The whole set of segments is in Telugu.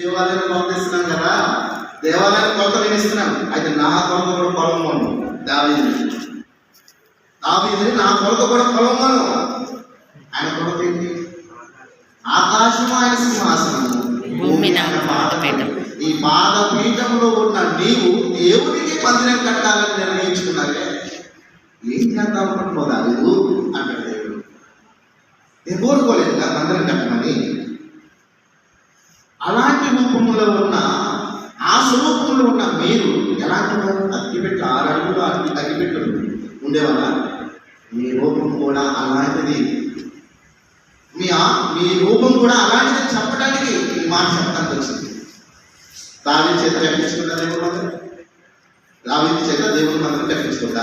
దేవాలయం పంపిస్తున్నాం కదా దేవాలయం కొలత నేను ఇస్తున్నాను. అయితే నా కొలత కూడా పొలమ్మను దావీది దావీది నా కొలత కూడా పొలమ్మను ఆయన కొలత ఏంటి? ఆకాశము ఆయన సింహాసనము. భూమి నా పాదపీఠం. ఈ పాదపీఠంలో ఉన్న నీవు దేవుడికి మందిరం కట్టాలని నిర్ణయించుకున్నావే. ఏం చేద్దాం అనుకుంటున్నావు దావీదు? అంటాడు దేవుడు. నేను కోరుకోలేదు మందిరం కట్టమని. అలాంటి రూపంలో ఉన్న ఆ స్వరూపంలో ఉన్న మీరు ఎలాంటి అగ్గిపెట్టు ఆరు అడుగులు అగ్గి అగ్గిపెట్టలు ఉండేవాళ్ళ మీ రూపం కూడా అలాంటిది. మీ ఆ- మీ రూపం కూడా అలాంటిది చెప్పడానికి ఈ మాట చెప్పడానికి వచ్చింది. దావి చేత కట్టించుకుంటా దేవుడు మందిరం దావి చేత దేవుడు మందిరం కట్టించుకుంటా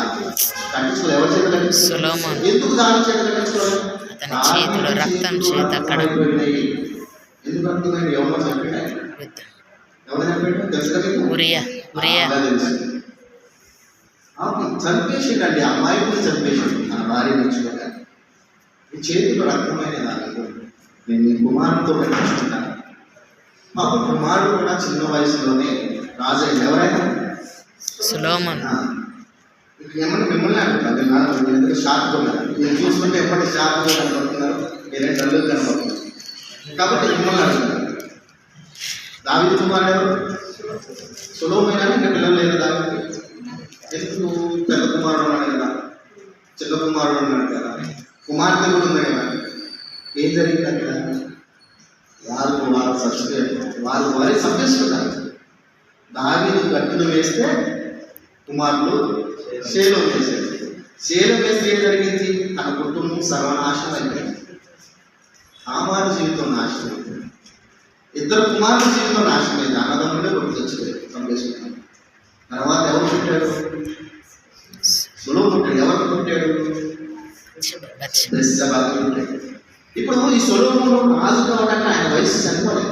కట్టించుకో ఎవరి చేత కట్టించుకో సొలొమోను. ఎందుకు దావి చేత కట్టించుకోవాలి చేతిలో రక్తం చేత అక్కడ ఎందుకు అంటున్నాడు ఎవరో చంపాడు ఆయన? యుద్ధం. ఎవరు చంపాడు తెలుసు కదా మీకు? ఉరియా ఉరియా ఆ, తెలుసు. అవును, చంపేసిండండి అమ్మాయిని చంపేసిండు తన భార్య నుంచుకోగా ఈ చేతిలో రక్తమైన దానికి నేను మీ కుమారుడితో కట్టించుకుంటాను పాప కుమారుడు కూడా చిన్న వయసులోనే రాజు ఎవరైనా? సులోమన్. ఆ, ఇప్పుడు ఏమన్నా మిమ్మల్ని అంటున్నారు నేను నాన్న మీరు ఎందుకు షార్ప్ ఉన్నారు మీరు చూస్తుంటే ఎప్పటి షార్ప్ కనబడుతున్నారు మీరే డల్లు కనబడుతున్నారు కాబట్టి మిమ్మల్ని అడుగుతారు దావి కుమారుడు ఎవరు? సులభమైన ఇంకా పిల్లలు లేరు దావిది? ఎందుకు పెద్ద కుమారుడు ఉన్నాడు కదా. చిన్న కుమారుడు ఉన్నాడు కదా. కుమార్తె కూడా ఉంది కదా. ఏం జరిగింది అక్కడ? వాళ్ళు వాళ్ళు సబ్స్క్రైబ్ వాళ్ళు వారి సభ్యస్తున్నారు దావిని గట్టును వేస్తే కుమారులు శేలం వేసేది శేలం వేస్తే ఏం జరిగింది? తన కుటుంబం సర్వనాశనం అయిపోయింది. ఆమారు జీవితం నాశనం అయిపోయింది. ఇద్దరు కుమారుల జీవితం నాశనం అయింది. అన్నదమ్ముడే గుర్తు తెచ్చుకోలేదు సందేశం తర్వాత ఎవరు పుట్టాడు సులువు పుట్టాడు. ఎవరు పుట్టాడు? ఇప్పుడు ఈ సొలోమును రాజు కావడానికి ఆయన వయసు సరిపోలేదు.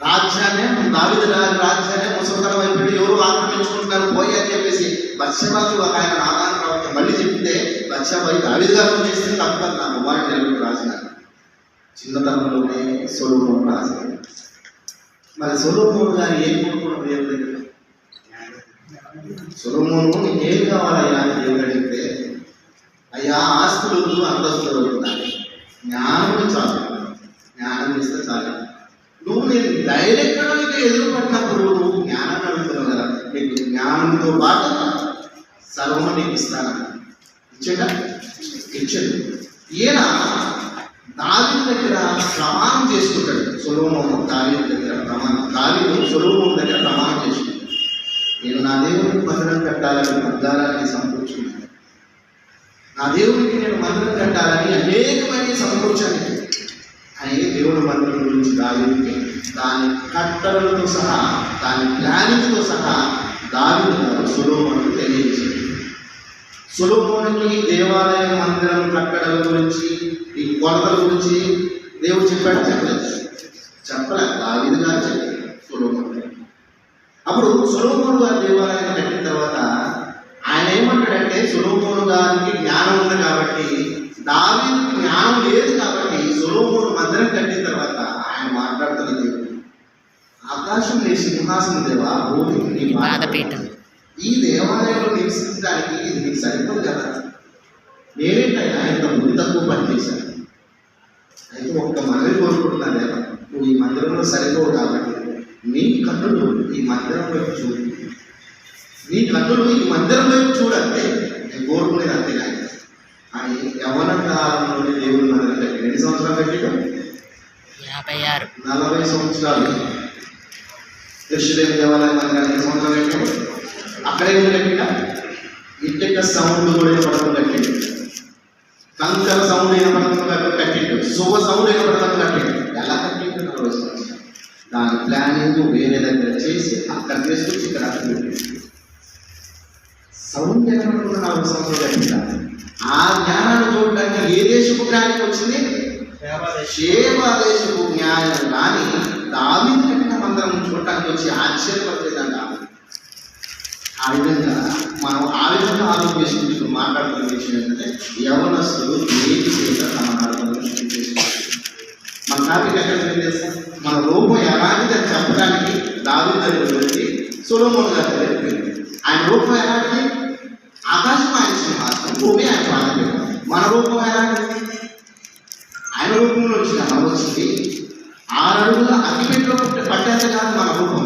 రాజ్యాన్ని దావిద రాజ్యాన్ని ముసలితనం వైపు ఎవరు ఆక్రమించుకుంటున్నారు? పోయి అని చెప్పేసి బత్సబాకి ఒక ఆయన నాదాన్ని కాబట్టి మళ్ళీ చెప్తే బత్సబాయి దావిద గారు చేస్తే తప్పదు నా కుమారుడు నిలబడి రాజుగారు. చిన్నతనంలోనే స్వరూపం రాసి మరి స్వరూపం గారు ఏం కోరుకున్నాడు దేవుడి దగ్గర సొలొమోను నీకు ఏం కావాలయ్యా అని దేవుడు అడిగితే అయ్యా ఆస్తులు అంతస్తులు వద్దు జ్ఞానం చాలు. జ్ఞానం ఇస్తే చాలు. నువ్వు నేను డైరెక్ట్గా నీకు ఎదురుపడినప్పుడు నువ్వు జ్ఞానం అడుగుతున్నావు కదా. నీకు జ్ఞానంతో పాటు సర్వం నీకు ఇస్తాను. ఇచ్చట ఇచ్చాడు ఈయన దావిని దగ్గర ప్రమాణం చేసుకుంటాడు. సులోమోను దావి దగ్గర ప్రమాణం దావిను సులోమోను దగ్గర ప్రమాణం చేసుకుంటాడు. నేను నా దేవునికి మందిరం కట్టాలని మందారాన్ని సమకూర్చుకున్నాను. నా దేవునికి నేను మందిరం కట్టాలని అనేకమైన సమకూర్చాను. అని దేవుడు మందిరం గురించి దావికి దాని కట్టడలతో సహా దాని ప్లానింగ్తో సహా దావిని గారు సులోమోనికి తెలియజేశాడు. సులోమోనికి దేవాలయ మందిరం కట్టడం గురించి ఈ కొలతల గురించి దేవుడు చెప్పాడు చెప్పలేదు. చెప్పలేదు దావిది గారు సులోమోని అప్పుడు సులోమోను గారు దేవాలయాన్ని కట్టిన తర్వాత ఆయన ఏమంటాడంటే సులోమోను గారికి జ్ఞానం ఉంది కాబట్టి దావీదు జ్ఞానం లేదు కాబట్టి సులోమోను మందిరం కట్టిన తర్వాత ఆయన మాట్లాడుతున్న దేవుడు ఆకాశం నీ సింహాసనం దేవా భూమి నీ పాదపీఠం. ఈ దేవాలయంలో నివసించడానికి ఇది నీకు సరిపోదు కదా. నేనేంటైనా ఇంత ముందు తక్కువ పని చేశాను? అయితే ఒక్క మనవి కోరుకుంటున్నా దేవా నువ్వు ఈ మందిరంలో సరిపోవు కాబట్టి నీ కన్నులు ఈ మందిరం వైపు చూడు. నీ కన్నులు ఈ మందిరం వైపు చూడంతే నేను కోరుకునేది అంతే కానీ. అని యవన కాలంలోనే దేవుని మందిరం కట్టి ఎన్ని సంవత్సరాలు కట్టిగా యాభై ఆరు. నలభై సంవత్సరాలు. కృష్ణదేవ దేవాలయం మందిరాన్ని ఎన్ని సంవత్సరాలు కట్టాడు అక్కడే కట్టిన ఇంటిక సౌండ్ కూడా కట్టిండు కంకర సౌండ్ వినపడకుండా కట్టిండు. శుభ సౌండ్ వినపడకుండా కట్టిండు. ఎలా కట్టిండు నలభై సంవత్సరాలు దాని ప్లానింగ్ వేరే దగ్గర చేసి అక్కడ తీసుకొచ్చి ఇక్కడ అక్కడ సౌండ్ వినపడకుండా నలభై సంవత్సరాలు కట్టిందా ఆ జ్ఞానాన్ని చూడడానికి ఏ దేశపు జ్ఞానికి వచ్చింది? దేశపు జ్ఞానం. కానీ దావిది కట్టిన మందిరం చూడటానికి వచ్చి ఆశ్చర్యపడలేదంట. ఆ విధంగా మనం ఆ విధంగా ఆలోచించుకుంటూ మాట్లాడుతున్న విషయం ఏంటంటే యవనస్తులు నేటి చేత తమ నడవలను చేసుకోవాలి మన టాపిక్ ఎక్కడ తెలియజేస్తాం మన రూపం ఎలాంటిది దగ్గర వెళ్ళి సొలోమోన్ గారి దగ్గరికి వెళ్ళి ఆయన రూపం ఎలాంటిది? ఆకాశం ఆయన సింహాసనం భూమి ఆయన పాదపీఠం. మన రూపం ఎలాంటిది? ఆయన రూపంలో వచ్చిన మనం వచ్చింది ఆరు అడుగుల అగ్గిపెట్టలో పుట్టే కాదు మన రూపం.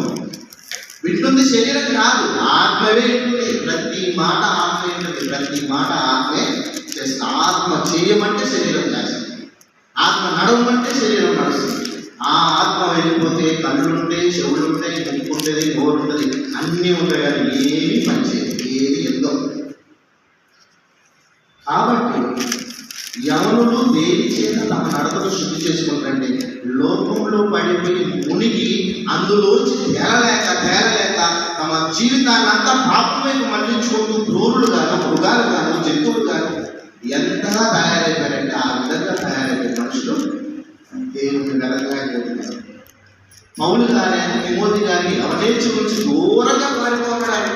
వింటుంది శరీరం కాదు. ఆత్మవే వింటుంది ప్రతి మాట ఆత్మే ఉంటుంది. ప్రతి మాట ఆత్మే చేస్తుంది. ఆత్మ చేయమంటే శరీరం చేస్తుంది. ఆత్మ నడవమంటే శరీరం నడుస్తుంది. ఆ ఆత్మ వెళ్ళిపోతే కళ్ళు ఉంటాయి చెవులు ఉంటాయి ముక్కు ఉంటుంది నోరు ఉంటుంది అన్నీ ఉంటాయి కానీ ఏమి పనిచేయదు. ఏది ఎంతో. కాబట్టి యవనులు దేని చేత తమ నడతను శుద్ధి చేసుకుంటే లోకంలో పడిపోయి మునిగి అందులోంచి తేలలేక జీవితాన్ని అంతా పాపం వైపు మళ్ళించుకుంటూ క్రూరులు గాను మృగాలు గాను జంతువులు గాను ఎంతగా తయారైపోయారంటే ఆ విధంగా తయారైపోయే మనుషులు దేవుని వెలగలేకపోతున్నారు పౌలు కానీ విమోది కానీ అవనేచ్చి గురించి దూరంగా పారిపోతాడు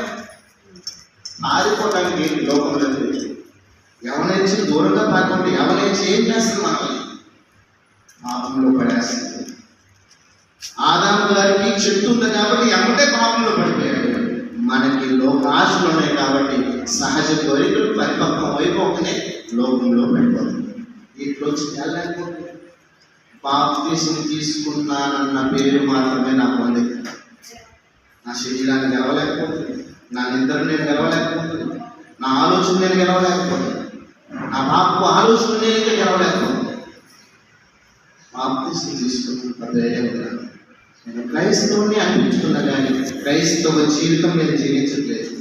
పారిపోవడానికి ఏంటి లోకంలో లేదు. ఎవరైనా దూరంగా పారిపోండి ఎవరైనా ఏం చేస్తుంది మనల్ని? పాపంలో పడేస్తుంది ఆదాము గారికి చెట్టు ఉంది కాబట్టి ఎవటే పాపంలో పడిపోయాడు. మనకి లోకాశలు ఉన్నాయి కాబట్టి సహజ కోరికలు పరిపక్వం అయిపోకనే లోకంలో పెట్టుకోవాలి. ఇంట్లో వెళ్ళలేకపోతుంది బాప్తీసం తీసుకున్నానన్న పేరు మాత్రమే నాకు ఉంది. నా శరీరాన్ని గెలవలేకపోతుంది. నా నిద్ర నేను గెలవలేకపోతుంది. నా ఆలోచన నేను గెలవలేకపోతుంది. నా పాపపు ఆలోచన నేను గెలవలేకపోతుంది. బాప్తీసం తీసుకున్నంత ధైర్యం ఉన్నాను నేను క్రైస్తవుని అనిపించుకున్నా కానీ క్రైస్తవ జీవితం నేను జీవించట్లేదు.